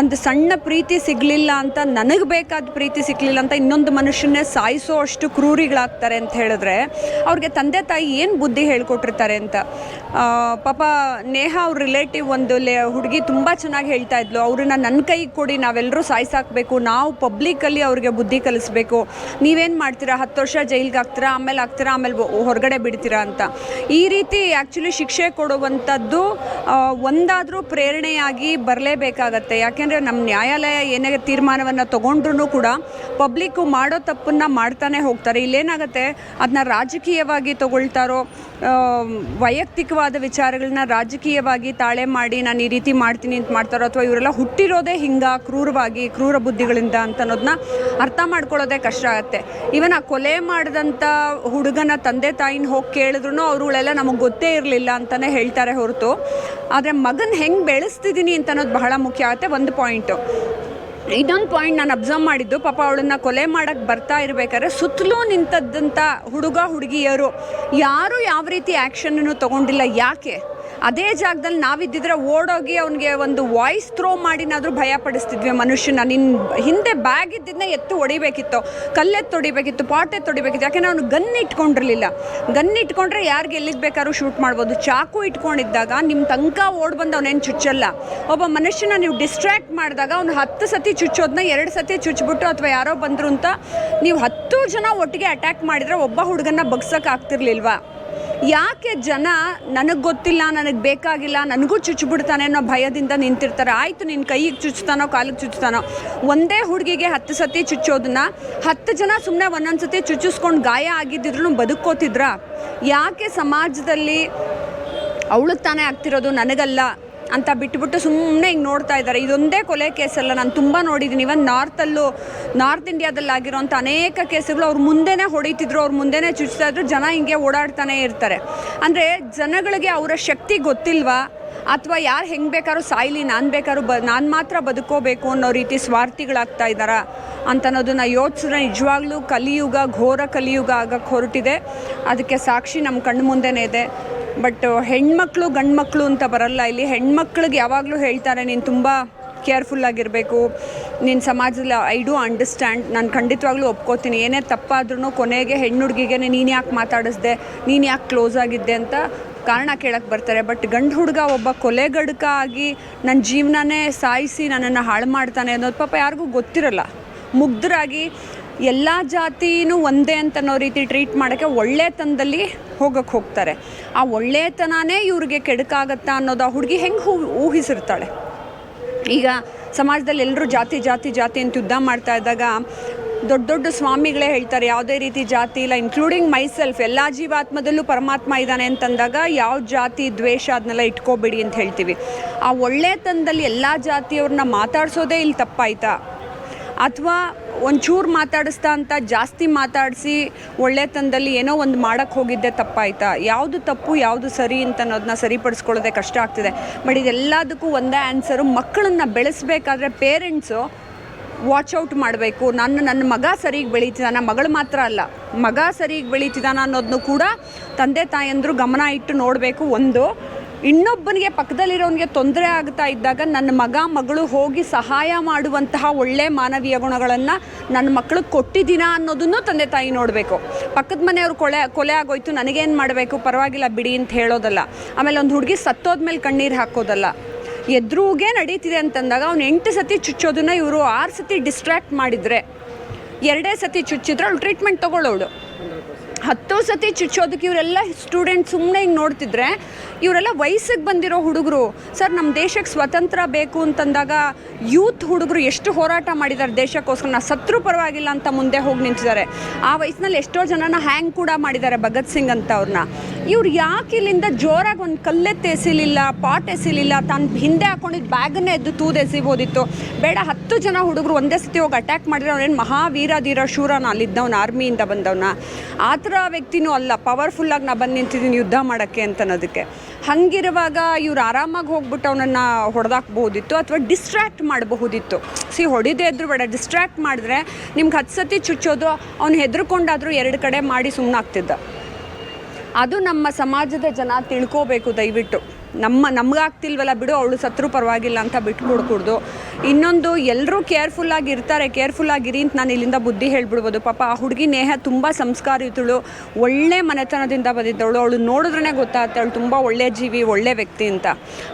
ಒಂದು ಸಣ್ಣ ಪ್ರೀತಿ ಸಿಗಲಿಲ್ಲ ಅಂತ ನನಗೆ ಬೇಕಾದ ಪ್ರೀತಿ ಸಿಗಲಿಲ್ಲ ಅಂತ ಇನ್ನೊಂದು ಮನುಷ್ಯನ್ನೇ ಸಾಯಿಸೋ ಅಷ್ಟು ಕ್ರೂರಿಗಳಾಗ್ತಾರೆ ಅಂತ ಹೇಳಿದ್ರೆ ಅವ್ರಿಗೆ ತಂದೆ ತಾಯಿ ಏನು ಬುದ್ಧಿ ಹೇಳ್ಕೊಟ್ಟಿರ್ತಾರೆ ಅಂತ. ಪಾಪ ನೇಹ ಅವ್ರ ರಿಲೇಟಿವ್ ಒಂದು ಲೇ, ಹುಡುಗಿ ತುಂಬ ಚೆನ್ನಾಗಿ ಹೇಳ್ತಾ ಇದ್ಲು. ಅವ್ರನ್ನ ನನ್ನ ಕೈಗೆ ಕೊಡಿ ನಾವೆಲ್ಲರೂ ಸಾಯಿಸಾಕಬೇಕು, ನಾವು ಪಬ್ಲಿಕಲ್ಲಿ ಅವ್ರಿಗೆ ಬುದ್ಧಿ ಕಲಿಸ್ಬೇಕು. ನೀವೇನು ಮಾಡ್ತೀರಾ? ಹತ್ತು ವರ್ಷ ಜೈಲಿಗೆ ಹಾಕ್ತೀರಾ? ಆಮೇಲೆ ಹಾಕ್ತೀರಾ? ಆಮೇಲೆ ಹೊರಗಡೆ ಬಿಡ್ತೀರಾ ಅಂತ. ಈ ರೀತಿ ಆ್ಯಕ್ಚುಲಿ ಶಿಕ್ಷೆ ಕೊಡುವಂಥದ್ದು ಒಂದಾದರೂ ಪ್ರೇರಣೆಯಾಗಿ ಬರಲೇಬೇಕಾಗತ್ತೆ. ಯಾಕೆಂದರೆ ನಮ್ಮ ನ್ಯಾಯಾಲಯ ಏನೇ ತೀರ್ಮಾನವನ್ನು ತೊಗೊಂಡ್ರೂ ಕೂಡ ಪಬ್ಲಿಕ್ಕು ಮಾಡೋ ತಪ್ಪನ್ನು ಮಾಡ್ತಾನೆ ಹೋಗ್ತಾರೆ. ಇಲ್ಲೇನಾಗುತ್ತೆ ಅದನ್ನ ರಾಜಕೀಯವಾಗಿ ತಗೊಳ್ತಾರೋ ವೈಯಕ್ತಿಕವಾದ ವಿಚಾರಗಳನ್ನ ರಾಜಕೀಯವಾಗಿ ತಾಳೆ ಮಾಡಿ ನಾನು ಈ ರೀತಿ ಮಾಡ್ತೀನಿ ಅಂತ ಮಾಡ್ತಾರೋ ಅಥವಾ ಇವರೆಲ್ಲ ಹುಟ್ಟಿರೋದೇ ಹಿಂಗ, ಕ್ರೂರವಾಗಿ, ಕ್ರೂರ ಬುದ್ಧಿಗಳಿಂದ ಅಂತ ಅನ್ನೋದನ್ನ ಅರ್ಥ ಮಾಡ್ಕೊಳ್ಳೋದೇ ಕಷ್ಟ ಆಗುತ್ತೆ. ಇವನ್ ಆ ಕೊಲೆ ಮಾಡಿದಂಥ ಹುಡುಗನ ತಂದೆ ತಾಯಿನ ಹೋಗಿ ಕೇಳಿದ್ರು ಅವರುಗಳೆಲ್ಲ ನಮಗೆ ಗೊತ್ತೇ ಇರಲಿಲ್ಲ ಅಂತಲೇ ಹೇಳ್ತಾರೆ ಹೊರತು. ಆದರೆ ಮಗನ ಹೆಂಗೆ ಬೆಳೆಸ್ತಿದ್ದೀನಿ ಅಂತ ಅನ್ನೋದು ಬಹಳ ಮುಖ್ಯ ಆಗುತ್ತೆ. ಒಂದು ಪಾಯಿಂಟು ಇನ್ನೊಂದು ಪಾಯಿಂಟ್ ನಾನು ಅಬ್ಸರ್ವ್ ಮಾಡಿದ್ದು, ಪಾಪ ಅವಳನ್ನ ಕೊಲೆ ಮಾಡೋಕ್ಕೆ ಬರ್ತಾ ಇರಬೇಕಾದ್ರೆ ಸುತ್ತಲೂ ನಿಂತದ್ದಂಥ ಹುಡುಗ, ಹುಡುಗಿಯರು. ಯಾರೂ ಯಾವ ರೀತಿ ಆ್ಯಕ್ಷನನ್ನು ತಗೊಂಡಿಲ್ಲ, ಯಾಕೆ? ಅದೇ ಜಾಗದಲ್ಲಿ ನಾವಿದ್ದಿದ್ರೆ ಓಡೋಗಿ ಅವನಿಗೆ ಒಂದು ವಾಯ್ಸ್ ಥ್ರೋ ಮಾಡಿನಾದರೂ ಭಯ ಪಡಿಸ್ತಿದ್ವಿ ಮನುಷ್ಯನ. ನಿನ್ನ ಹಿಂದೆ ಬ್ಯಾಗ್ ಇದ್ದಿದ್ದನ್ನ ಎತ್ತು ಹೊಡಿಬೇಕಿತ್ತು, ಕಲ್ಲೆತ್ತು ಹೊಡಿಬೇಕಿತ್ತು, ಪಾಟ್ ತೊಡಿಬೇಕಿತ್ತು ಯಾಕೆಂದ್ರೆ ಅವನು ಗನ್ ಇಟ್ಕೊಂಡಿರಲಿಲ್ಲ. ಗನ್ ಇಟ್ಕೊಂಡ್ರೆ ಯಾರಿಗೆ ಎಲ್ಲಿಗೆ ಬೇಕಾದ್ರೂ ಶೂಟ್ ಮಾಡ್ಬೋದು. ಚಾಕು ಇಟ್ಕೊಂಡಿದ್ದಾಗ ನಿಮ್ಮ ತನಕ ಓಡ್ ಬಂದು ಅವನೇನು ಚುಚ್ಚಲ್ಲ. ಒಬ್ಬ ಮನುಷ್ಯನ ನೀವು ಡಿಸ್ಟ್ರಾಕ್ಟ್ ಮಾಡಿದಾಗ ಅವ್ನು ಹತ್ತು ಸತಿ ಚುಚ್ಚೋದನ್ನ ಎರಡು ಸತಿ ಚುಚ್ಚಿಬಿಟ್ಟು ಅಥವಾ ಯಾರೋ ಬಂದರು ಅಂತ ನೀವು ಹತ್ತು ಜನ ಒಟ್ಟಿಗೆ ಅಟ್ಯಾಕ್ ಮಾಡಿದರೆ ಒಬ್ಬ ಹುಡುಗನ ಬಗ್ಸಕ್ಕೆ ಆಗ್ತಿರ್ಲಿಲ್ವಾ? ಯಾಕೆ ಜನ ನನಗೆ ಗೊತ್ತಿಲ್ಲ, ನನಗೆ ಬೇಕಾಗಿಲ್ಲ, ನನಗೂ ಚುಚ್ಚಿಬಿಡ್ತಾನೆ ಅನ್ನೋ ಭಯದಿಂದ ನಿಂತಿರ್ತಾರೆ. ಆಯಿತು ನಿನ್ನ ಕೈಗೆ ಚುಚ್ತಾನೋ ಕಾಲಿಗೆ ಚುಚ್ತಾನೋ ಒಂದೇ ಹುಡುಗಿಗೆ ಹತ್ತು ಸತಿ ಚುಚ್ಚೋದನ್ನ ಹತ್ತು ಜನ ಸುಮ್ಮನೆ ಒಂದೊಂದು ಸತಿ ಚುಚ್ಚಿಸ್ಕೊಂಡು ಗಾಯ ಆಗಿದ್ದಿದ್ರು ಬದುಕೋತಿದ್ರ ಯಾಕೆ ಸಮಾಜದಲ್ಲಿ ಅವಳು ತಾನೇ ಆಗ್ತಿರೋದು, ನನಗಲ್ಲ? ಅಂತ ಬಿಟ್ಬಿಟ್ಟು ಸುಮ್ಮನೆ ಹಿಂಗೆ ನೋಡ್ತಾ ಇದ್ದಾರೆ. ಇದೊಂದೇ ಕೊಲೆ ಕೇಸಲ್ಲ ನಾನು ತುಂಬ ನೋಡಿದ್ದೀನಿ ಇವನ್ ನಾರ್ತಲ್ಲೂ ನಾರ್ತ್ ಇಂಡಿಯಾದಲ್ಲಿ ಆಗಿರೋಂಥ ಅನೇಕ ಕೇಸುಗಳು ಅವ್ರ ಮುಂದೆನೇ ಹೊಡಿತಿದ್ರು, ಅವ್ರ ಮುಂದೆನೇ ಚುಚ್ತಾ ಇದ್ರು. ಜನ ಹಿಂಗೆ ಓಡಾಡ್ತಾನೆ ಇರ್ತಾರೆ. ಅಂದರೆ ಜನಗಳಿಗೆ ಅವರ ಶಕ್ತಿ ಗೊತ್ತಿಲ್ವಾ? ಅಥವಾ ಯಾರು ಹೆಂಗೆ ಬೇಕಾದ್ರೂ ಸಾಯ್ಲಿ, ನಾನು ಬೇಕಾದ್ರೂ ಬ, ನಾನು ಮಾತ್ರ ಬದುಕೋಬೇಕು ಅನ್ನೋ ರೀತಿ ಸ್ವಾರ್ಥಿಗಳಾಗ್ತಾ ಇದ್ದಾರಾ ಅಂತ ಅನ್ನೋದನ್ನು ಯೋಚಿಸಿದ್ರೆ ನಿಜವಾಗ್ಲೂ ಕಲಿಯುಗ, ಘೋರ ಕಲಿಯುಗ ಆಗಕ್ಕೆ ಹೊರಟಿದೆ. ಅದಕ್ಕೆ ಸಾಕ್ಷಿ ನಮ್ಮ ಕಣ್ಣು ಮುಂದೆನೇ ಇದೆ. ಬಟ್ ಹೆಣ್ಮಕ್ಳು ಗಂಡು ಮಕ್ಕಳು ಅಂತ ಬರಲ್ಲ. ಇಲ್ಲಿ ಹೆಣ್ಮಕ್ಳಿಗೆ ಯಾವಾಗಲೂ ಹೇಳ್ತಾರೆ, ನೀನು ತುಂಬ ಕೇರ್ಫುಲ್ ಆಗಿರಬೇಕು. ನಿನ್ನ ಸಮಾಜದಲ್ಲಿ ಐ ಡೂ ಅಂಡರ್ಸ್ಟ್ಯಾಂಡ್ ನಾನು ಖಂಡಿತವಾಗ್ಲೂ ಒಪ್ಕೋತೀನಿ. ಏನೇ ತಪ್ಪಾದ್ರೂ ಕೊನೆಗೆ ಹೆಣ್ಣು ಹುಡುಗಿಗೆ ನೀನು ಯಾಕೆ ಮಾತಾಡಿಸ್ದೆ? ನೀನು ಯಾಕೆ ಕ್ಲೋಸ್ ಆಗಿದ್ದೆ? ಅಂತ ಕಾರಣ ಕೇಳಕ್ಕೆ ಬರ್ತಾರೆ. ಬಟ್ ಗಂಡು ಹುಡುಗ ಒಬ್ಬ ಕೊಲೆಗಡುಕ ಆಗಿ ನನ್ನ ಜೀವನನೇ ಸಾಯಿಸಿ ನನ್ನನ್ನು ಹಾಳು ಮಾಡ್ತಾನೆ ಅನ್ನೋದು ಪಾಪ ಯಾರಿಗೂ ಗೊತ್ತಿರಲ್ಲ. ಮುಗ್ಧರಾಗಿ ಎಲ್ಲ ಜಾತಿನೂ ಒಂದೇ ಅಂತ ಅನ್ನೋ ರೀತಿ ಟ್ರೀಟ್ ಮಾಡೋಕ್ಕೆ ಒಳ್ಳೆತನದಲ್ಲಿ ಹೋಗಕ್ಕೆ ಹೋಗ್ತಾರೆ. ಆ ಒಳ್ಳೆತನನೇ ಇವ್ರಿಗೆ ಕೆಡಕಾಗತ್ತಾ ಅನ್ನೋದು ಆ ಹುಡುಗಿ ಹೆಂಗೆ ಹೂ ಊಹಿಸಿರ್ತಾಳೆ? ಈಗ ಸಮಾಜದಲ್ಲಿ ಎಲ್ಲರೂ ಜಾತಿ ಜಾತಿ ಜಾತಿ ಅಂತ ಯುದ್ಧ ಮಾಡ್ತಾ ಇದ್ದಾಗ ದೊಡ್ಡ ದೊಡ್ಡ ಸ್ವಾಮಿಗಳೇ ಹೇಳ್ತಾರೆ, ಯಾವುದೇ ರೀತಿ ಜಾತಿ ಇಲ್ಲ ಇನ್ಕ್ಲೂಡಿಂಗ್ ಮೈಸೆಲ್ಫ್ ಎಲ್ಲ ಜೀವಾತ್ಮದಲ್ಲೂ ಪರಮಾತ್ಮ ಇದ್ದಾನೆ ಅಂತಂದಾಗ ಯಾವ ಜಾತಿ ದ್ವೇಷ ಅದನ್ನೆಲ್ಲ ಇಟ್ಕೋಬೇಡಿ ಅಂತ ಹೇಳ್ತೀವಿ. ಆ ಒಳ್ಳೆತನದಲ್ಲಿ ಎಲ್ಲ ಜಾತಿಯವ್ರನ್ನ ಮಾತಾಡ್ಸೋದೇ ಇಲ್ಲಿ ತಪ್ಪಾಯ್ತಾ? ಅಥವಾ ಒಂಚೂರು ಮಾತಾಡಿಸ್ತಾ ಅಂತ ಜಾಸ್ತಿ ಮಾತಾಡಿಸಿ ಒಳ್ಳೆತನದಲ್ಲಿ ಏನೋ ಒಂದು ಮಾಡೋಕ್ಕೆ ಹೋಗಿದ್ದೆ ತಪ್ಪಾಯ್ತಾ? ಯಾವುದು ತಪ್ಪು, ಯಾವುದು ಸರಿ ಅಂತ ಅನ್ನೋದನ್ನ ಸರಿಪಡಿಸ್ಕೊಳ್ಳೋದೆ ಕಷ್ಟ ಆಗ್ತಿದೆ. ಬಟ್ ಇದೆಲ್ಲದಕ್ಕೂ ಒಂದೇ ಆನ್ಸರು, ಮಕ್ಕಳನ್ನ ಬೆಳೆಸಬೇಕಾದ್ರೆ ಪೇರೆಂಟ್ಸು ವಾಚ್ ಔಟ್ ಮಾಡಬೇಕು. ನನ್ನ ನನ್ನ ಮಗ ಸರಿಗೆ ಬೆಳೀತಿದ್ದಾನ ಮಗಳು ಮಾತ್ರ ಅಲ್ಲ. ಮಗ ಸರಿಗೆ ಬೆಳೀತಿದ್ದಾನ ಅನ್ನೋದನ್ನು ಕೂಡ ತಂದೆ, ತಾಯಂದರು ಗಮನ ಇಟ್ಟು ನೋಡಬೇಕು. ಒಂದು ಇನ್ನೊಬ್ಬನಿಗೆ ಪಕ್ಕದಲ್ಲಿರೋನಿಗೆ ತೊಂದರೆ ಆಗ್ತಾ ಇದ್ದಾಗ ನನ್ನ ಮಗ, ಮಗಳು ಹೋಗಿ ಸಹಾಯ ಮಾಡುವಂತಹ ಒಳ್ಳೆ ಮಾನವೀಯ ಗುಣಗಳನ್ನು ನನ್ನ ಮಕ್ಕಳಿಗೆ ಕೊಟ್ಟಿದ್ದೀನಾ ಅನ್ನೋದನ್ನು ತಂದೆ ತಾಯಿ ನೋಡಬೇಕು. ಪಕ್ಕದ ಮನೆಯವ್ರು ಕೊಲೆ ಕೊಲೆ ಆಗೋಯ್ತು, ನನಗೇನು ಮಾಡಬೇಕು? ಪರವಾಗಿಲ್ಲ ಬಿಡಿ ಅಂತ ಹೇಳೋದಲ್ಲ. ಆಮೇಲೆ ಒಂದು ಹುಡುಗಿ ಸತ್ತೋದ್ಮೇಲೆ ಕಣ್ಣೀರು ಹಾಕೋದಲ್ಲ. ಎದುರುಗೆ ನಡೀತಿದೆ ಅಂತಂದಾಗ ಅವ್ನು ಎಂಟು ಸತಿ ಚುಚ್ಚೋದನ್ನ ಇವರು ಆರು ಸತಿ ಡಿಸ್ಟ್ರ್ಯಾಕ್ಟ್ ಮಾಡಿದರೆ, ಎರಡೇ ಸತಿ ಚುಚ್ಚಿದ್ರೆ ಅವಳು ಟ್ರೀಟ್ಮೆಂಟ್ ತೊಗೊಳ್ಳೋಳು. ಹತ್ತು ಸತಿ ಚುಚ್ಚೋದಕ್ಕೆ ಇವರೆಲ್ಲ ಸ್ಟೂಡೆಂಟ್ ಸುಮ್ಮನೆ ಹಿಂಗೆ ನೋಡ್ತಿದ್ರೆ, ಇವರೆಲ್ಲ ವಯಸ್ಸಿಗೆ ಬಂದಿರೋ ಹುಡುಗರು, ಸರ್ ನಮ್ಮ ದೇಶಕ್ಕೆ ಸ್ವತಂತ್ರ ಬೇಕು ಅಂತಂದಾಗ ಯೂತ್ ಹುಡುಗರು ಎಷ್ಟು ಹೋರಾಟ ಮಾಡಿದ್ದಾರೆ ದೇಶಕ್ಕೋಸ್ಕರ, ನಾ ಸತ್ರು ಪರವಾಗಿಲ್ಲ ಅಂತ ಮುಂದೆ ಹೋಗಿ ನಿಂತಿದ್ದಾರೆ. ಆ ವಯಸ್ಸಿನಲ್ಲಿ ಎಷ್ಟೋ ಜನನ ಹ್ಯಾಂಗ್ ಕೂಡ ಮಾಡಿದ್ದಾರೆ ಭಗತ್ ಸಿಂಗ್ ಅಂತ ಅವ್ರನ್ನ ಇವ್ರು ಯಾಕೆ ಇಲ್ಲಿಂದ ಜೋರಾಗಿ ಒಂದು ಕಲ್ಲೆತ್ತು ಎಸಿಲಿಲ್ಲ, ಪಾಟ್ ಎಸಿಲಿಲ್ಲ ತನ್ನ ಹಿಂದೆ ಹಾಕೊಂಡಿದ್ದ ಬ್ಯಾಗನ್ನೇ ಎದ್ದು ತೂದು ಎಸಿಬೋದಿತ್ತು. ಬೇಡ, ಹತ್ತು ಜನ ಹುಡುಗರು ಒಂದೇ ಸತಿ ಹೋಗಿ ಅಟ್ಯಾಕ್ ಮಾಡಿದ್ರೆ ಅವನೇನು ಮಹಾವೀರ ಧೀರ ಶೂರನ ಅಲ್ಲಿದ್ದವನ ಆರ್ಮಿಯಿಂದ ಬಂದವನ? ಆ ಥರ ವ್ಯಕ್ತಿನೂ ಅಲ್ಲ ಪವರ್ಫುಲ್ಲಾಗಿ ನಾ ಬಂದು ನಿಂತಿದ್ದೀನಿ ಯುದ್ಧ ಮಾಡೋಕ್ಕೆ ಅಂತ ಅನ್ನೋದಕ್ಕೆ ಹಂಗಿರುವಾಗ ಇವ್ರು ಆರಾಮಾಗಿ ಹೋಗ್ಬಿಟ್ಟು ಅವನನ್ನು ಹೊಡೆದಾಕ್ಬಹುದಿತ್ತು ಅಥವಾ ಡಿಸ್ಟ್ರ್ಯಾಕ್ಟ್ ಮಾಡಬಹುದಿತ್ತು. ಸಿ, ಹೊಡಿದೇ ಇದ್ರು ಬೇಡ ಡಿಸ್ಟ್ರ್ಯಾಕ್ಟ್ ಮಾಡಿದ್ರೆ ನಿಮ್ಗೆ ಹತ್ತು ಸತಿ ಚುಚ್ಚೋದು, ಅವ್ನು ಹೆದರ್ಕೊಂಡಾದರೂ ಎರಡು ಕಡೆ ಮಾಡಿ ಸುಮ್ಮನಾಗ್ತಿದ್ದ ಅದು ನಮ್ಮ ಸಮಾಜದ ಜನ ತಿಳ್ಕೋಬೇಕು ದಯವಿಟ್ಟು. ನಮ್ಮ, ನಮಗಾಗ್ತಿಲ್ವಲ್ಲ ಬಿಡು, ಅವಳು ಸತ್ರು ಪರವಾಗಿಲ್ಲ ಅಂತ ಬಿಟ್ಕೊಡ್ಕೂಡ್ದು. ಇನ್ನೊಂದು ಎಲ್ಲರೂ ಕೇರ್ಫುಲ್ಲಾಗಿ ಇರ್ತಾರೆ ಕೇರ್ಫುಲ್ಲಾಗಿರಿ ಅಂತ ನಾನು ಇಲ್ಲಿಂದ ಬುದ್ಧಿ ಹೇಳ್ಬಿಡ್ಬೋದು. ಪಾಪ ಆ ಹುಡುಗಿ ನೇಹ ತುಂಬ ಸಂಸ್ಕಾರಯುತಳು ಒಳ್ಳೆ ಮನೆತನದಿಂದ ಬಂದಿದ್ದವಳು. ಅವಳು ನೋಡಿದ್ರೇ ಗೊತ್ತಾಗುತ್ತೆ, ಅವಳು ತುಂಬ ಒಳ್ಳೆ ಜೀವಿ, ಒಳ್ಳೆ ವ್ಯಕ್ತಿ ಅಂತ.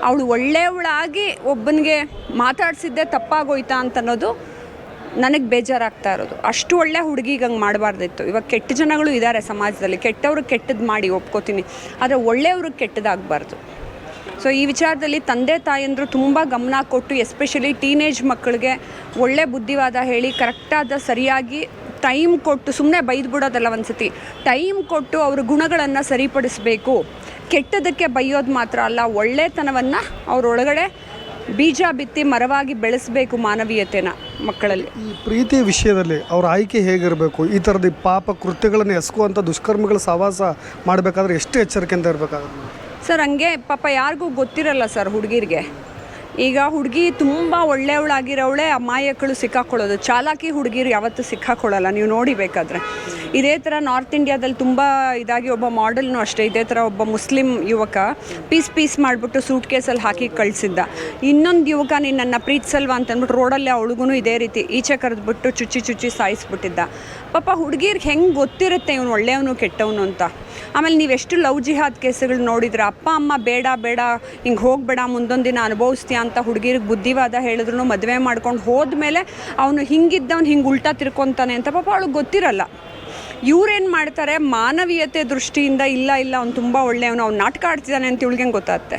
ಅವಳು ಒಳ್ಳೆಯವಳಾಗಿ ಒಬ್ಬನಿಗೆ ಮಾತಾಡಿಸಿದ್ದೆ ತಪ್ಪಾಗೋಯ್ತಾ ಅಂತ ಅನ್ನೋದು ನನಗೆ ಬೇಜಾರಾಗ್ತಾ ಇರೋದು. ಅಷ್ಟು ಒಳ್ಳೆ ಹುಡುಗಿಗೆ ಹಂಗೆ ಮಾಡಬಾರ್ದಿತ್ತು. ಇವಾಗ ಕೆಟ್ಟ ಜನಗಳು ಇದ್ದಾರೆ ಸಮಾಜದಲ್ಲಿ. ಕೆಟ್ಟವ್ರಿಗೆ ಕೆಟ್ಟದ್ದು ಮಾಡಿ ಒಪ್ಕೋತೀನಿ. ಆದರೆ ಒಳ್ಳೆಯವ್ರಿಗೆ ಕೆಟ್ಟದಾಗಬಾರ್ದು. ಸೊ ಈ ವಿಚಾರದಲ್ಲಿ ತಂದೆ ತಾಯಂದರು ತುಂಬ ಗಮನ ಕೊಟ್ಟು ಎಸ್ಪೆಷಲಿ ಟೀನೇಜ್ ಮಕ್ಕಳಿಗೆ ಒಳ್ಳೆ ಬುದ್ಧಿವಾದ ಹೇಳಿ ಕರೆಕ್ಟಾದ ಸರಿಯಾಗಿ ಟೈಮ್ ಕೊಟ್ಟು ಸುಮ್ಮನೆ ಬೈದು ಬಿಡೋದಲ್ಲ ಒಂದ್ಸತಿ. ಟೈಮ್ ಕೊಟ್ಟು ಅವ್ರ ಗುಣಗಳನ್ನು ಸರಿಪಡಿಸಬೇಕು. ಕೆಟ್ಟದಕ್ಕೆ ಬೈಯೋದು ಮಾತ್ರ ಅಲ್ಲ, ಒಳ್ಳೆತನವನ್ನು ಅವ್ರೊಳಗಡೆ ಬೀಜ ಬಿತ್ತಿ ಮರವಾಗಿ ಬೆಳೆಸಬೇಕು ಮಾನವೀಯತೆನ ಮಕ್ಕಳಲ್ಲಿ. ಈ ಪ್ರೀತಿ ವಿಷಯದಲ್ಲಿ ಅವ್ರ ಆಯ್ಕೆ ಹೇಗಿರಬೇಕು? ಈ ಥರದ ಪಾಪ ಕೃತ್ಯಗಳನ್ನು ಎಸಗುವಂಥ ದುಷ್ಕರ್ಮಿಗಳ ಸಹವಾಸ ಮಾಡಬೇಕಾದ್ರೆ ಎಷ್ಟು ಎಚ್ಚರಿಕೆಯಿಂದ ಇರಬೇಕಾಗುತ್ತೆ ಸರ್ ಹಂಗೆ ಪಾಪ ಯಾರಿಗೂ ಗೊತ್ತಿರಲ್ಲ ಸರ್ ಹುಡುಗಿರಿಗೆ. ಈಗ ಹುಡುಗಿ ತುಂಬ ಒಳ್ಳೆಯವಳಾಗಿರೋವಳೆ, ಅಮಾಯಕಳು ಸಿಕ್ಕಾಕೊಳ್ಳೋದು. ಚಾಲಾಕಿ ಹುಡುಗಿರು ಯಾವತ್ತೂ ಸಿಕ್ಕಾಕೊಳ್ಳಲ್ಲ, ನೀವು ನೋಡಿ ಬೇಕಾದ್ರೆ. ಇದೇ ಥರ ನಾರ್ತ್ ಇಂಡಿಯಾದಲ್ಲಿ ತುಂಬ ಇದಾಗಿ ಒಬ್ಬ ಮಾಡೆಲ್ನು ಅಷ್ಟೇ, ಇದೇ ಥರ ಒಬ್ಬ ಮುಸ್ಲಿಂ ಯುವಕ ಪೀಸ್ ಪೀಸ್ ಮಾಡಿಬಿಟ್ಟು ಸೂಟ್ ಕೇಸಲ್ಲಿ ಹಾಕಿ ಕಳಿಸಿದ್ದ. ಇನ್ನೊಂದು ಯುವಕ ನೀನು ನನ್ನ ಪ್ರೀತಿಸಲ್ವಾ ಅಂತಂದ್ಬಿಟ್ಟು ರೋಡಲ್ಲೇ ಅವಳಿಗೂ ಇದೇ ರೀತಿ ಈಚೆ ಕರೆದ್ಬಿಟ್ಟು ಚುಚ್ಚಿ ಚುಚ್ಚಿ ಸಾಯಿಸ್ಬಿಟ್ಟಿದ್ದ. ಪಾಪ ಹುಡುಗಿರ್ಗೆ ಹೆಂಗೆ ಗೊತ್ತಿರುತ್ತೆ ಇವನು ಒಳ್ಳೆಯವನು ಕೆಟ್ಟವನು ಅಂತ? ಆಮೇಲೆ ನೀವೆಷ್ಟು ಲವ್ ಜಿಹಾದ್ ಕೇಸುಗಳು ನೋಡಿದ್ರೆ, ಅಪ್ಪ, ಅಮ್ಮ ಬೇಡ ಬೇಡ, ಹಿಂಗೆ ಹೋಗಬೇಡ, ಮುಂದೊಂದು ದಿನ ಅನುಭವಿಸ್ತೀಯ ಅಂತ ಹುಡುಗಿರಿಗೆ ಬುದ್ಧಿವಾದ ಹೇಳಿದ್ರು ಮದುವೆ ಮಾಡ್ಕೊಂಡು ಹೋದ್ಮೇಲೆ ಅವನು ಹಿಂಗಿದ್ದವನು ಹಿಂಗೆ ಉಲ್ಟಾ ತಿರ್ಕೊತಾನೆ ಅಂತ ಪಾಪ ಅವಳಿಗೆ ಗೊತ್ತಿರಲ್ಲ. ಇವ್ರೇನು ಮಾಡ್ತಾರೆ, ಮಾನವೀಯತೆ ದೃಷ್ಟಿಯಿಂದ ಇಲ್ಲ ಇಲ್ಲ, ಅವ್ನು ತುಂಬ ಒಳ್ಳೆಯವನು, ಅವ್ನು ನಾಟಕ ಆಡ್ತಿದ್ದಾನೆ ಅಂತ ಇವಳಿಗೆ ಗೊತ್ತಾಗುತ್ತೆ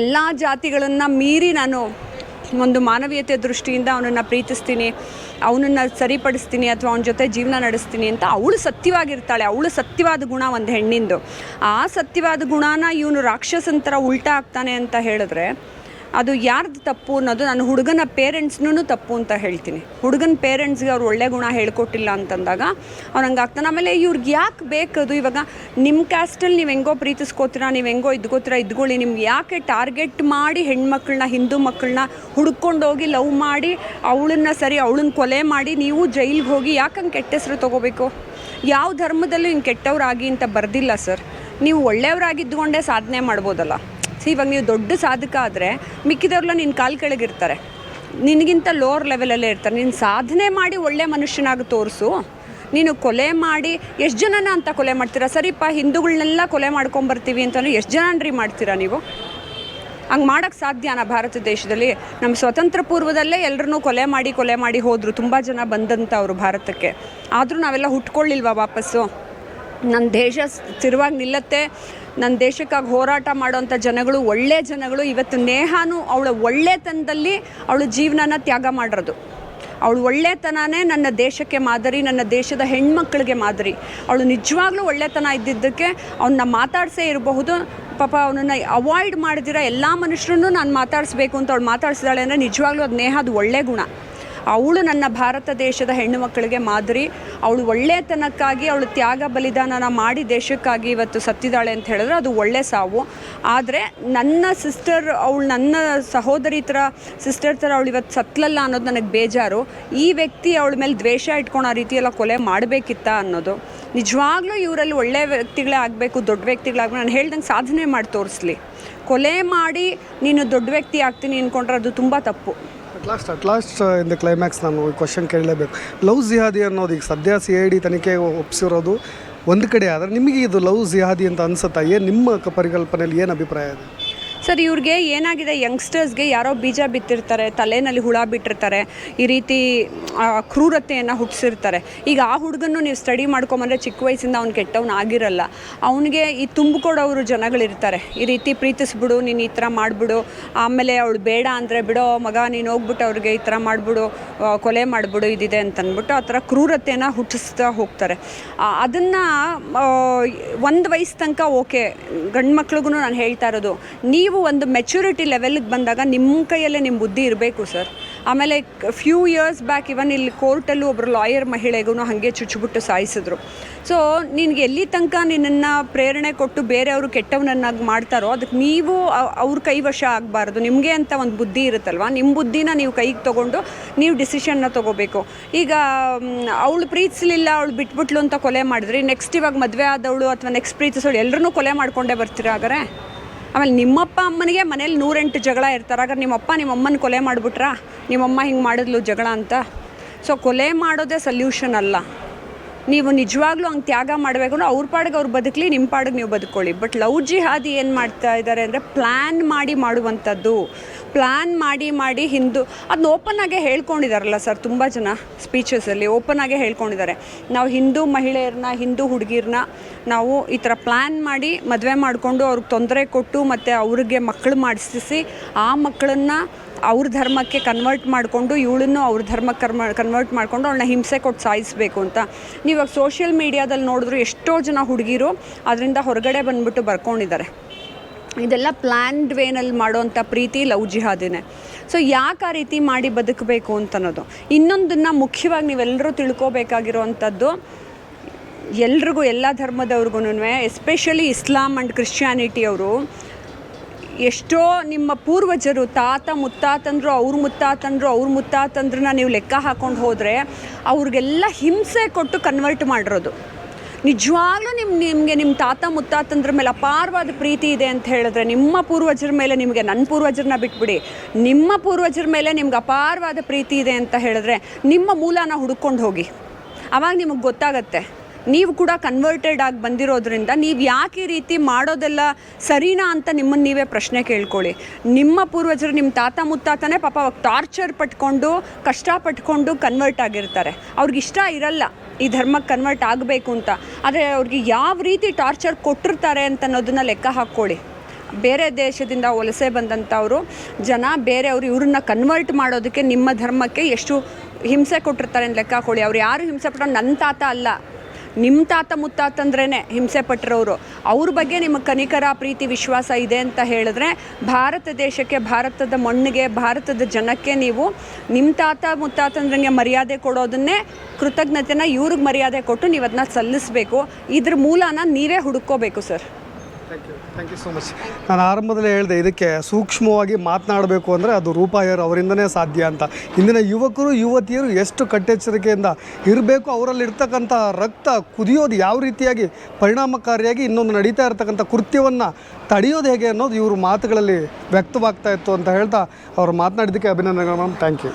ಎಲ್ಲ ಜಾತಿಗಳನ್ನು ಮೀರಿ ನಾನು ಒಂದು ಮಾನವೀಯತೆ ದೃಷ್ಟಿಯಿಂದ ಅವನನ್ನು ಪ್ರೀತಿಸ್ತೀನಿ, ಅವನನ್ನು ಸರಿಪಡಿಸ್ತೀನಿ ಅಥವಾ ಅವನ ಜೊತೆ ಜೀವನ ನಡೆಸ್ತೀನಿ ಅಂತ ಅವಳು ಸತ್ಯವಾಗಿರ್ತಾಳೆ. ಅವಳು ಸತ್ಯವಾದ ಗುಣ ಒಂದು ಹೆಣ್ಣಿಂದು. ಆ ಸತ್ಯವಾದ ಗುಣನ ಇವನು ರಾಕ್ಷಸಂತರ ಉಲ್ಟಾ ಆಗ್ತಾನೆ ಅಂತ ಹೇಳಿದ್ರೆ ಅದು ಯಾರ್ದು ತಪ್ಪು ಅನ್ನೋದು ನಾನು ಹುಡುಗನ ಪೇರೆಂಟ್ಸ್ನೂ ತಪ್ಪು ಅಂತ ಹೇಳ್ತೀನಿ. ಹುಡುಗನ ಪೇರೆಂಟ್ಸ್ಗೆ ಅವ್ರು ಒಳ್ಳೆ ಗುಣ ಹೇಳ್ಕೊಟ್ಟಿಲ್ಲ ಅಂತಂದಾಗ ಅವ್ನು ಹಂಗೆ ಆಗ್ತಾನೆ. ಆಮೇಲೆ ಇವ್ರಿಗೆ ಯಾಕೆ ಬೇಕದು? ಇವಾಗ ನಿಮ್ಮ ಕ್ಯಾಸ್ಟಲ್ಲಿ ನೀವು ಹೆಂಗೋ ಪ್ರೀತಿಸ್ಕೋತೀರಾ, ನೀವು ಹೆಂಗೋ ಇದ್ಕೋತೀರಾ, ಇದ್ಕೊಳ್ಳಿ. ನಿಮ್ಗೆ ಯಾಕೆ ಟಾರ್ಗೆಟ್ ಮಾಡಿ ಹೆಣ್ಮಕ್ಳನ್ನ, ಹಿಂದೂ ಮಕ್ಕಳನ್ನ ಹುಡ್ಕೊಂಡೋಗಿ ಲವ್ ಮಾಡಿ ಅವಳನ್ನ ಸರಿ ಅವಳನ್ನ ಕೊಲೆ ಮಾಡಿ ನೀವು ಜೈಲಿಗೆ ಹೋಗಿ ಯಾಕೆ ಹಂಗೆ ಕೆಟ್ಟ ಹೆಸರು ತೊಗೋಬೇಕು? ಯಾವ ಧರ್ಮದಲ್ಲೂ ಹಿಂಗೆ ಕೆಟ್ಟವರಾಗಿ ಅಂತ ಬರೆದಿಲ್ಲ ಸರ್. ನೀವು ಒಳ್ಳೆಯವರಾಗಿದ್ದುಕೊಂಡೇ ಸಾಧನೆ ಮಾಡ್ಬೋದಲ್ಲ. ಸಿ ಇವಾಗ ನೀವು ದೊಡ್ಡ ಸಾಧಕ ಆದರೆ ಮಿಕ್ಕಿದವ್ರೆಲ್ಲ ನಿನ್ನ ಕಾಲು ಕೆಳಗಿರ್ತಾರೆ ನಿನಗಿಂತ ಲೋವರ್ ಲೆವೆಲಲ್ಲೇ ಇರ್ತಾರೆ. ನೀನು ಸಾಧನೆ ಮಾಡಿ ಒಳ್ಳೆ ಮನುಷ್ಯನಾಗಿ ತೋರಿಸು. ನೀನು ಕೊಲೆ ಮಾಡಿ ಎಷ್ಟು ಜನನ ಅಂತ ಕೊಲೆ ಮಾಡ್ತೀರಾ? ಸರಿಪ್ಪ ಹಿಂದೂಗಳನ್ನೆಲ್ಲ ಕೊಲೆ ಮಾಡ್ಕೊಂಬರ್ತೀವಿ ಅಂತಲೂ ಎಷ್ಟು ಜನನ್ರಿ ಮಾಡ್ತೀರಾ ನೀವು? ಹಂಗೆ ಮಾಡೋಕ್ಕೆ ಸಾಧ್ಯನ ಭಾರತ ದೇಶದಲ್ಲಿ? ನಮ್ಮ ಸ್ವತಂತ್ರ ಪೂರ್ವದಲ್ಲೇ ಎಲ್ಲರನ್ನೂ ಕೊಲೆ ಮಾಡಿ ಕೊಲೆ ಮಾಡಿ ಹೋದರು. ತುಂಬ ಜನ ಬಂದಂಥವ್ರು ಭಾರತಕ್ಕೆ. ಆದರೂ ನಾವೆಲ್ಲ ಹುಟ್ಕೊಳ್ಳಿಲ್ವಾ ವಾಪಸ್ಸು? ನನ್ನ ದೇಶ ಸ್ಥಿರವಾಗಿ ನಿಲ್ಲತ್ತೆ ನನ್ನ ದೇಶಕ್ಕಾಗಿ ಹೋರಾಟ ಮಾಡೋವಂಥ ಜನಗಳು, ಒಳ್ಳೆ ಜನಗಳು, ಇವತ್ತು ನೇಹಾನು ಅವಳ ಒಳ್ಳೆತನದಲ್ಲಿ ಅವಳು ಜೀವನನ ತ್ಯಾಗ ಮಾಡಿರೋದು. ಅವಳು ಒಳ್ಳೆತನನೇ ನನ್ನ ದೇಶಕ್ಕೆ ಮಾದರಿ, ನನ್ನ ದೇಶದ ಹೆಣ್ಮಕ್ಳಿಗೆ ಮಾದರಿ. ಅವಳು ನಿಜವಾಗ್ಲೂ ಒಳ್ಳೆತನ ಇದ್ದಿದ್ದಕ್ಕೆ ಅವನ್ನ ಮಾತಾಡಿಸೇ ಇರಬಹುದು. ಪಾಪ ಅವನನ್ನು ಅವಾಯ್ಡ್ ಮಾಡಿದಿರ ಎಲ್ಲ ಮನುಷ್ಯರನ್ನು ನಾನು ಮಾತಾಡಿಸ್ಬೇಕು ಅಂತ ಅವಳು ಮಾತಾಡಿಸಿದಾಳೆ ಅಂದರೆ ನಿಜವಾಗ್ಲೂ ಅದು ನೇಹದ ಒಳ್ಳೆ ಗುಣ. ಅವಳು ನನ್ನ ಭಾರತ ದೇಶದ ಹೆಣ್ಣು ಮಕ್ಕಳಿಗೆ ಮಾದರಿ. ಅವಳು ಒಳ್ಳೆತನಕ್ಕಾಗಿ, ಅವಳು ತ್ಯಾಗ ಬಲಿದಾನನ ಮಾಡಿ ದೇಶಕ್ಕಾಗಿ ಇವತ್ತು ಸತ್ತಿದ್ದಾಳೆ ಅಂತ ಹೇಳಿದ್ರೆ ಅದು ಒಳ್ಳೆ ಸಾವು. ಆದರೆ ನನ್ನ ಸಿಸ್ಟರ್, ಅವಳು ನನ್ನ ಸಹೋದರಿ ಥರ ಸಿಸ್ಟರ್ ಥರ ಅವಳು ಇವತ್ತು ಸತ್ತಲಲ್ಲ ಅನ್ನೋದು ನನಗೆ ಬೇಜಾರು. ಈ ವ್ಯಕ್ತಿ ಅವಳ ಮೇಲೆ ದ್ವೇಷ ಇಟ್ಕೊಂಡು ಆ ರೀತಿ ಎಲ್ಲ ಕೊಲೆ ಮಾಡಬೇಕಿತ್ತ ಅನ್ನೋದು. ನಿಜವಾಗ್ಲೂ ಇವರಲ್ಲಿ ಒಳ್ಳೆ ವ್ಯಕ್ತಿಗಳೇ ಆಗಬೇಕು, ದೊಡ್ಡ ವ್ಯಕ್ತಿಗಳಾಗಬೇಕು ನಾನು ಹೇಳ್ದಂಗೆ ಸಾಧನೆ ಮಾಡಿ ತೋರಿಸ್ಲಿ. ಕೊಲೆ ಮಾಡಿ ನೀನು ದೊಡ್ಡ ವ್ಯಕ್ತಿ ಆಗ್ತೀನಿ ಅಂದ್ಕೊಂಡ್ರೆ ಅದು ತುಂಬ ತಪ್ಪು. Last at last in the climax ನಾನು ಈ ಕ್ವಶನ್ ಕೇಳಲೇಬೇಕು. ಲವ್ ಜಿಹಾದಿ ಅನ್ನೋದು ಈಗ ಸದ್ಯ ಸಿ ಐ ಡಿ ತನಿಖೆ ಒಪ್ಸಿರೋದು ಒಂದು ಕಡೆ ಆದರೆ ನಿಮಗೆ ಇದು ಲವ್ ಜಿಹಾದಿ ಅಂತ ಅನ್ಸುತ್ತಾ? ಏನು ನಿಮ್ಮ ಪರಿಕಲ್ಪನೆಯಲ್ಲಿ ಏನು ಅಭಿಪ್ರಾಯ ಇದೆ? ಸರ್, ಇವ್ರಿಗೆ ಏನಾಗಿದೆ? ಯಂಗ್ಸ್ಟರ್ಸ್ಗೆ ಯಾರೋ ಬೀಜ ಬಿತ್ತಿರ್ತಾರೆ, ತಲೆನಲ್ಲಿ ಹುಳ ಬಿಟ್ಟಿರ್ತಾರೆ, ಈ ರೀತಿ ಕ್ರೂರತೆಯನ್ನು ಹುಟ್ಟಿಸಿರ್ತಾರೆ. ಈಗ ಆ ಹುಡುಗನ್ನು ನೀವು ಸ್ಟಡಿ ಮಾಡ್ಕೊಂಬಂದ್ರೆ ಚಿಕ್ಕ ವಯಸ್ಸಿಂದ ಅವ್ನು ಕೆಟ್ಟವ್ನು ಆಗಿರಲ್ಲ. ಅವನಿಗೆ ಈ ತುಂಬಿಕೊಡೋರು ಜನಗಳಿರ್ತಾರೆ. ಈ ರೀತಿ ಪ್ರೀತಿಸ್ಬಿಡು, ನೀನು ಈ ಥರ ಮಾಡಿಬಿಡು. ಆಮೇಲೆ ಅವಳು ಬೇಡ ಅಂದರೆ ಬಿಡೋ ಮಗ, ನೀನು ಹೋಗ್ಬಿಟ್ಟು ಅವ್ರಿಗೆ ಈ ಥರ ಮಾಡಿಬಿಡು ಕೊಲೆ ಮಾಡಿಬಿಡು, ಇದಿದೆ ಅಂತಂದ್ಬಿಟ್ಟು ಆ ಥರ ಕ್ರೂರತೆಯನ್ನು ಹುಟ್ಟಿಸ್ತಾ ಹೋಗ್ತಾರೆ. ಅದನ್ನು ಒಂದು ವಯಸ್ಸು ತನಕ ಓಕೆ. ಗಂಡು ಮಕ್ಳಿಗೂ ನಾನು ಹೇಳ್ತಾ ಇರೋದು, ನೀವು ಒಂದು ಮೆಚುರಿಟಿ ಲೆವೆಲ್ಗೆ ಬಂದಾಗ ನಿಮ್ಮ ಕೈಯಲ್ಲೇ ನಿಮ್ಮ ಬುದ್ಧಿ ಇರಬೇಕು ಸರ್ ಆಮೇಲೆ ಫ್ಯೂ ಇಯರ್ಸ್ ಬ್ಯಾಕ್ ಇವನ್ ಇಲ್ಲಿ ಕೋರ್ಟಲ್ಲೂ ಒಬ್ಬರು ಲಾಯರ್ ಮಹಿಳೆಗೂ ಹಾಗೆ ಚುಚ್ಚಿಬಿಟ್ಟು ಸಾಯಿಸಿದ್ರು. ಸೊ ನಿನಗೆ ಎಲ್ಲಿ ತನಕ ನಿನ್ನನ್ನು ಪ್ರೇರಣೆ ಕೊಟ್ಟು ಬೇರೆಯವರು ಕೆಟ್ಟವನನ್ನಾಗಿ ಮಾಡ್ತಾರೋ ಅದಕ್ಕೆ ನೀವು ಅವ್ರ ಕೈ ಕೈವಶ ಆಗಬಾರ್ದು. ನಿಮಗೆ ಅಂತ ಒಂದು ಬುದ್ಧಿ ಇರುತ್ತಲ್ವ? ನಿಮ್ಮ ಬುದ್ಧಿನ ನೀವು ಕೈಗೆ ತೊಗೊಂಡು ನೀವು ಡಿಸಿಷನ್ನ ತೊಗೋಬೇಕು. ಈಗ ಅವಳು ಪ್ರೀತಿಸಲಿಲ್ಲ, ಅವಳು ಬಿಟ್ಬಿಟ್ಲು ಅಂತ ಕೊಲೆ ಮಾಡಿದ್ರಿ ನೆಕ್ಸ್ಟ್ ಇವಾಗ ಮದುವೆ ಆದವಳು ಅಥವಾ ನೆಕ್ಸ್ಟ್ ಪ್ರೀತಿಸೋಳು ಎಲ್ಲರೂ ಕೊಲೆ ಮಾಡಿಕೊಂಡೇ ಬರ್ತೀರಾ ಹಾಗಾರೆ ಆಮೇಲೆ ನಿಮ್ಮಪ್ಪ ಅಮ್ಮನಿಗೆ ಮನೇಲಿ ನೂರೆಂಟು ಜಗಳ ಇರ್ತಾರೆ. ಆಗ ನಿಮ್ಮಪ್ಪ ನಿಮ್ಮಮ್ಮನ ಕೊಲೆ ಮಾಡಿಬಿಟ್ರಾ? ನಿಮ್ಮಮ್ಮ ಹಿಂಗೆ ಮಾಡಿದ್ಲು ಜಗಳ ಅಂತ? ಸೊ ಕೊಲೆ ಮಾಡೋದೇ ಸಲ್ಯೂಷನ್ ಅಲ್ಲ. ನೀವು ನಿಜವಾಗ್ಲೂ ಹಂಗೆ ತ್ಯಾಗ ಮಾಡಬೇಕು ಅಂದ್ರೆ ಅವ್ರ ಪಾಡಿಗೆ ಅವ್ರು ಬದುಕಲಿ ನಿಮ್ಮ ಪಾಡಿಗೆ ನೀವು ಬದುಕೊಳ್ಳಿ ಬಟ್ ಲವ್ ಜಿಹಾದಿ ಏನು ಮಾಡ್ತಾ ಇದ್ದಾರೆ ಅಂದರೆ ಪ್ಲ್ಯಾನ್ ಮಾಡಿ ಮಾಡುವಂಥದ್ದು. ಪ್ಲ್ಯಾನ್ ಮಾಡಿ ಮಾಡಿ ಹಿಂದೂ ಅದನ್ನ ಓಪನ್ ಆಗೇ ಹೇಳ್ಕೊಂಡಿದ್ದಾರಲ್ಲ ಸರ್ ತುಂಬ ಜನ ಸ್ಪೀಚಸಲ್ಲಿ ಓಪನ್ ಆಗೇ ಹೇಳ್ಕೊಂಡಿದ್ದಾರೆ ನಾವು ಹಿಂದೂ ಮಹಿಳೆಯರನ್ನ ಹಿಂದೂ ಹುಡುಗಿರನ್ನ ನಾವು ಈ ಥರ ಪ್ಲ್ಯಾನ್ ಮಾಡಿ ಮದುವೆ ಮಾಡಿಕೊಂಡು ಅವ್ರಿಗೆ ತೊಂದರೆ ಕೊಟ್ಟು ಮತ್ತು ಅವ್ರಿಗೆ ಮಕ್ಕಳು ಮಾಡಿಸಿ ಆ ಮಕ್ಕಳನ್ನ ಅವ್ರ ಧರ್ಮಕ್ಕೆ ಕನ್ವರ್ಟ್ ಮಾಡಿಕೊಂಡು ಇವಳನ್ನು ಅವ್ರ ಧರ್ಮಕ್ಕೆ ಕರ್ಮ ಕನ್ವರ್ಟ್ ಮಾಡಿಕೊಂಡು ಅವಳನ್ನ ಹಿಂಸೆ ಕೊಟ್ಟು ಸಾಯಿಸಬೇಕು ಅಂತ. ನೀವು ಇವಾಗ ಸೋಷಿಯಲ್ ಮೀಡಿಯಾದಲ್ಲಿ ನೋಡಿದ್ರು ಎಷ್ಟೋ ಜನ ಹುಡುಗಿರು ಅದರಿಂದ ಹೊರಗಡೆ ಬಂದ್ಬಿಟ್ಟು ಬರ್ಕೊಂಡಿದ್ದಾರೆ. ಇದೆಲ್ಲ ಪ್ಲ್ಯಾನ್ಡ್ ವೇನಲ್ಲಿ ಮಾಡೋವಂಥ ಪ್ರೀತಿ, ಲವ್ ಜಿಹಾದಿನೇ. ಸೊ ಯಾಕೆ ಆ ರೀತಿ ಮಾಡಿ ಬದುಕಬೇಕು ಅಂತನ್ನೋದು. ಇನ್ನೊಂದನ್ನು ಮುಖ್ಯವಾಗಿ ನೀವೆಲ್ಲರೂ ತಿಳ್ಕೋಬೇಕಾಗಿರುವಂಥದ್ದು, ಎಲ್ರಿಗೂ, ಎಲ್ಲ ಧರ್ಮದವ್ರಿಗೂ ಎಸ್ಪೆಷಲಿ ಇಸ್ಲಾಂ ಆ್ಯಂಡ್ ಕ್ರಿಶ್ಚಿಯಾನಿಟಿ ಅವರು ಎಷ್ಟೋ ನಿಮ್ಮ ಪೂರ್ವಜರು ತಾತ ಮುತ್ತಾತಂದರು, ಅವ್ರ ಮುತ್ತಾತಂದರು, ಅವ್ರ ಮುತ್ತಾತಂದ್ರನ್ನ ನೀವು ಲೆಕ್ಕ ಹಾಕೊಂಡು ಹೋದರೆ ಅವ್ರಿಗೆಲ್ಲ ಹಿಂಸೆ ಕೊಟ್ಟು ಕನ್ವರ್ಟ್ ಮಾಡಿರೋದು. ನಿಜವಾಗ್ಲೂ ನಿಮ್ಮ ನಿಮಗೆ ನಿಮ್ಮ ತಾತ ಮುತ್ತಾತಂದ್ರ ಮೇಲೆ ಅಪಾರವಾದ ಪ್ರೀತಿ ಇದೆ ಅಂತ ಹೇಳಿದ್ರೆ ನಿಮ್ಮ ಪೂರ್ವಜರ ಮೇಲೆ ನಿಮಗೆ ನನ್ನ ಪೂರ್ವಜರನ್ನ ಬಿಟ್ಬಿಡಿ. ನಿಮ್ಮ ಪೂರ್ವಜರ ಮೇಲೆ ನಿಮ್ಗೆ ಅಪಾರವಾದ ಪ್ರೀತಿ ಇದೆ ಅಂತ ಹೇಳಿದ್ರೆ ನಿಮ್ಮ ಮೂಲನ ಹುಡುಕೊಂಡು ಹೋಗಿ. ಆವಾಗ ನಿಮಗೆ ಗೊತ್ತಾಗತ್ತೆ. ನೀವು ಕೂಡ ಕನ್ವರ್ಟೆಡ್ ಆಗಿ ಬಂದಿರೋದ್ರಿಂದ ನೀವು ಯಾಕೆ ರೀತಿ ಮಾಡೋದೆಲ್ಲ ಸರಿನಾ ಅಂತ ನಿಮ್ಮನ್ನು ನೀವೇ ಪ್ರಶ್ನೆ ಕೇಳ್ಕೊಳ್ಳಿ. ನಿಮ್ಮ ಪೂರ್ವಜರು ನಿಮ್ಮ ತಾತ ಮುತ್ತಾತನೇ ಪಾಪ ಅವಾಗ ಟಾರ್ಚರ್ ಪಟ್ಕೊಂಡು ಕಷ್ಟಪಟ್ಕೊಂಡು ಕನ್ವರ್ಟ್ ಆಗಿರ್ತಾರೆ. ಅವ್ರಿಗೆ ಇಷ್ಟ ಇರಲ್ಲ ಈ ಧರ್ಮಕ್ಕೆ ಕನ್ವರ್ಟ್ ಆಗಬೇಕು ಅಂತ. ಆದರೆ ಅವ್ರಿಗೆ ಯಾವ ರೀತಿ ಟಾರ್ಚರ್ ಕೊಟ್ಟಿರ್ತಾರೆ ಅಂತ ಅನ್ನೋದನ್ನ ಲೆಕ್ಕ ಹಾಕ್ಕೊಳ್ಳಿ. ಬೇರೆ ದೇಶದಿಂದ ವಲಸೆ ಬಂದಂಥವರು, ಜನ ಬೇರೆಯವರು ಇವ್ರನ್ನ ಕನ್ವರ್ಟ್ ಮಾಡೋದಕ್ಕೆ ನಿಮ್ಮ ಧರ್ಮಕ್ಕೆ ಎಷ್ಟು ಹಿಂಸೆ ಕೊಟ್ಟಿರ್ತಾರೆ ಅಂತ ಲೆಕ್ಕ ಹಾಕೊಳ್ಳಿ ಅವ್ರು ಯಾರು ಹಿಂಸೆ ಪಟ್ಟರು ನನ್ನ ತಾತ ಅಲ್ಲ. ನಿಮ್ಮ ತಾತ ಮುತ್ತಾತಂದ್ರೇ ಹಿಂಸೆ ಪಟ್ಟಿರೋರು ಅವ್ರ ಬಗ್ಗೆ ನಿಮಗೆ ಕನಿಕರ, ಪ್ರೀತಿ, ವಿಶ್ವಾಸ ಇದೆ ಅಂತ ಹೇಳಿದ್ರೆ ಭಾರತ ದೇಶಕ್ಕೆ, ಭಾರತದ ಮಣ್ಣಿಗೆ, ಭಾರತದ ಜನಕ್ಕೆ ನೀವು ನಿಮ್ಮ ತಾತ ಮುತ್ತಾತಂದ್ರಂಗೆ ಮರ್ಯಾದೆ ಕೊಡೋದನ್ನೇ ಕೃತಜ್ಞತೆನ ಇವ್ರಿಗೆ ಮರ್ಯಾದೆ ಕೊಟ್ಟು ನೀವು ಅದನ್ನ ಸಲ್ಲಿಸಬೇಕು. ಇದ್ರ ಮೂಲನ ನೀವೇ ಹುಡುಕೋಬೇಕು sir. Thank you thank you so much ನಾನು ಆರಂಭದಲ್ಲೇ ಹೇಳಿದೆ ಇದಕ್ಕೆ ಸೂಕ್ಷ್ಮವಾಗಿ ಮಾತನಾಡಬೇಕು ಅಂದರೆ ಅದು ರೂಪಾಯರು ಅವರಿಂದನೇ ಸಾಧ್ಯ ಅಂತ. ಇಂದಿನ ಯುವಕರು ಯುವತಿಯರು ಎಷ್ಟು ಕಟ್ಟೆಚ್ಚರಿಕೆಯಿಂದ ಇರಬೇಕು ಅವರಲ್ಲಿ ಇರ್ತಕ್ಕಂಥ ರಕ್ತ ಕುದಿಯೋದು ಯಾವ ರೀತಿಯಾಗಿ ಪರಿಣಾಮಕಾರಿಯಾಗಿ ಇನ್ನೊಂದು ನಡೀತಾ ಇರತಕ್ಕಂಥ ಕೃತ್ಯವನ್ನು ತಡೆಯೋದು ಹೇಗೆ ಅನ್ನೋದು ಇವರು ಮಾತುಗಳಲ್ಲಿ ವ್ಯಕ್ತವಾಗ್ತಾ ಇತ್ತು ಅಂತ ಹೇಳ್ತಾ ಅವರು ಮಾತನಾಡಿದ್ದಕ್ಕೆ ಅಭಿನಂದನೆಗಳು ಮ್ಯಾಮ್ ಥ್ಯಾಂಕ್ ಯು